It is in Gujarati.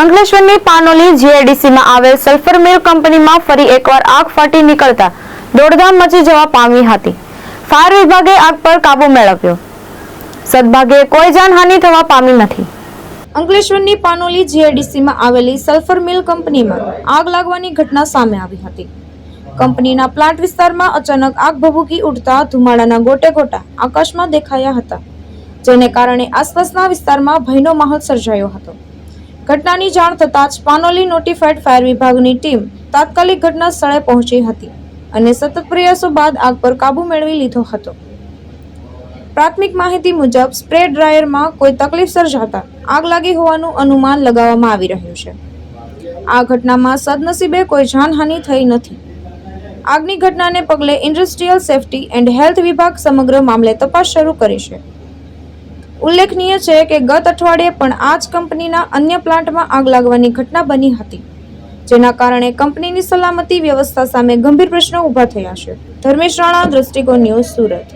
અંકલેશ્વરની પાનોલી જીઆઈડીસીમાં આવેલ સલ્ફર મિલ કંપનીમાં ફરી એકવાર આગ ફાટી નીકળતા દોડધામ મચી જવા પામી હતી. ફાયર વિભાગે આગ પર કાબુ મેળવ્યો. સદભાગે કોઈ જાનહાનિ થવા પામી નથી. અંકલેશ્વરની પાનોલી જીઆઈડીસીમાં આવેલી સલ્ફર મિલ કંપનીમાં આગ લાગવાની ઘટના સામે આવી હતી. કંપનીના પ્લાન્ટ વિસ્તારમાં અચાનક આગ ભભૂકી ઉઠતા ધુમાડાના ગોટે ગોટા આકાશમાં દેખાયા હતા, જેને કારણે આસપાસના વિસ્તારમાં ભયનો માહોલ સર્જાયો હતો. ઘટનાની જાણ થતાં જ પાનોલી નોટિફાઈડ ફાયર વિભાગની ટીમ તાત્કાલિક ઘટના સ્થળે પહોંચી હતી અને સતત પ્રયાસો બાદ આગ પર કાબૂ મેળવી લીધો હતો. પ્રાથમિક માહિતી મુજબ સ્પ્રે ડ્રાયરમાં કોઈ તકલીફ સર્જાતા આગ લાગી હોવાનું અનુમાન લગાવવામાં આવી રહ્યું છે. આ ઘટનામાં સદનસીબે કોઈ જાનહાનિ થઈ નથી. આગની ઘટનાને પગલે ઇન્ડસ્ટ્રીયલ સેફટી એન્ડ હેલ્થ વિભાગ સમગ્ર મામલે તપાસ શરૂ કરી છે. ઉલ્લેખનીય છે કે ગત અઠવાડિયે પણ આ જ કંપનીના અન્ય પ્લાન્ટમાં આગ લાગવાની ઘટના બની હતી, જેના કારણે કંપનીની સલામતી વ્યવસ્થા સામે ગંભીર પ્રશ્નો ઊભા થયા છે. ધર્મેશ રાણા, દ્રષ્ટિકોણ ન્યૂઝ સુરત.